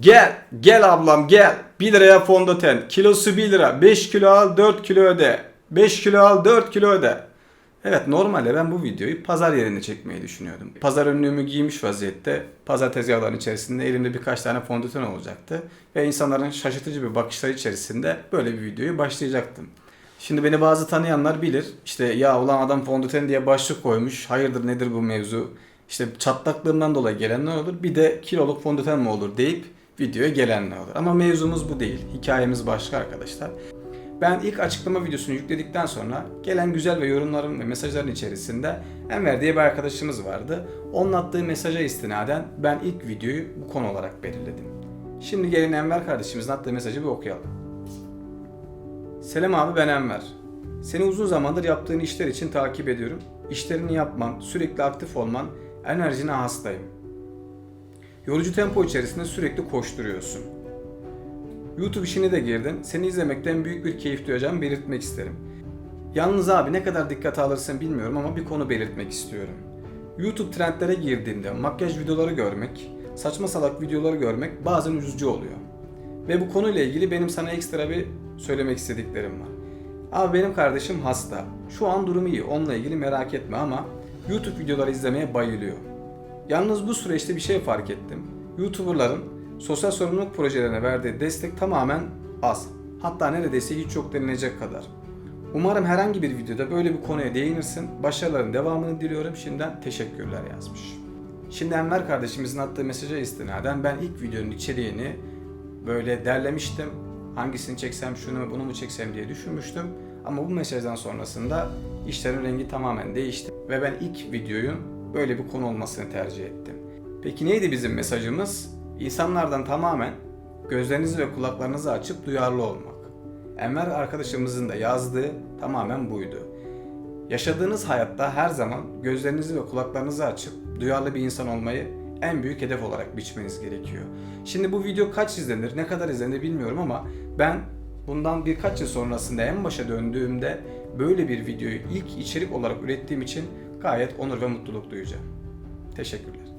Gel, gel ablam gel. 1 liraya fondöten. Kilosu 1 lira. 5 kilo al 4 kilo öde. 5 kilo al 4 kilo öde. Evet normalde ben bu videoyu pazar yerinde çekmeyi düşünüyordum. Pazar önlüğümü giymiş vaziyette pazar tezgahlarının içerisinde elimde birkaç tane fondöten olacaktı. Ve insanların şaşırtıcı bir bakışları içerisinde böyle bir videoyu başlayacaktım. Şimdi beni bazı tanıyanlar bilir. İşte ya ulan adam fondöten diye başlık koymuş. Hayırdır nedir bu mevzu? İşte çatlaklığımdan dolayı gelenler olur. Bir de kiloluk fondöten mi olur deyip videoya gelenler olur. Ama mevzumuz bu değil. Hikayemiz başka arkadaşlar. Ben ilk açıklama videosunu yükledikten sonra gelen güzel ve yorumların ve mesajların içerisinde Enver diye bir arkadaşımız vardı. Onun attığı mesaja istinaden ben ilk videoyu bu konu olarak belirledim. Şimdi gelin Enver kardeşimizin attığı mesajı bir okuyalım. Selam abi ben Enver. Seni uzun zamandır yaptığın işler için takip ediyorum. İşlerini yapman, sürekli aktif olman, enerjine hastayım. Yorucu tempo içerisinde sürekli koşturuyorsun. YouTube işine de girdin. Seni izlemekten büyük bir keyif duyacağımı belirtmek isterim. Yalnız abi ne kadar dikkate alırsın bilmiyorum ama bir konu belirtmek istiyorum. YouTube trendlere girdiğinde makyaj videoları görmek, saçma salak videoları görmek bazen üzücü oluyor. Ve bu konuyla ilgili benim sana ekstra bir söylemek istediklerim var. Abi benim kardeşim hasta. Şu an durumu iyi. Onunla ilgili merak etme ama YouTube videoları izlemeye bayılıyor. Yalnız bu süreçte bir şey fark ettim. YouTuber'ların sosyal sorumluluk projelerine verdiği destek tamamen az. Hatta neredeyse hiç yok denilecek kadar. Umarım herhangi bir videoda böyle bir konuya değinirsin. Başarıların devamını diliyorum. Şimdiden teşekkürler yazmış. Şimdi Enver kardeşimizin attığı mesaja istinaden ben ilk videonun içeriğini böyle derlemiştim. Hangisini çeksem şunu mu bunu mu çeksem diye düşünmüştüm. Ama bu mesajdan sonrasında işlerin rengi tamamen değişti. Ve ben ilk videoyun böyle bir konu olmasını tercih ettim. Peki neydi bizim mesajımız? İnsanlardan tamamen gözlerinizi ve kulaklarınızı açıp duyarlı olmak. Enver arkadaşımızın da yazdığı tamamen buydu. Yaşadığınız hayatta her zaman gözlerinizi ve kulaklarınızı açıp duyarlı bir insan olmayı en büyük hedef olarak biçmeniz gerekiyor. Şimdi bu video kaç izlenir, ne kadar izlenir bilmiyorum ama ben bundan birkaç yıl sonrasında en başa döndüğümde böyle bir videoyu ilk içerik olarak ürettiğim için gayet onur ve mutluluk duyacağım. Teşekkürler.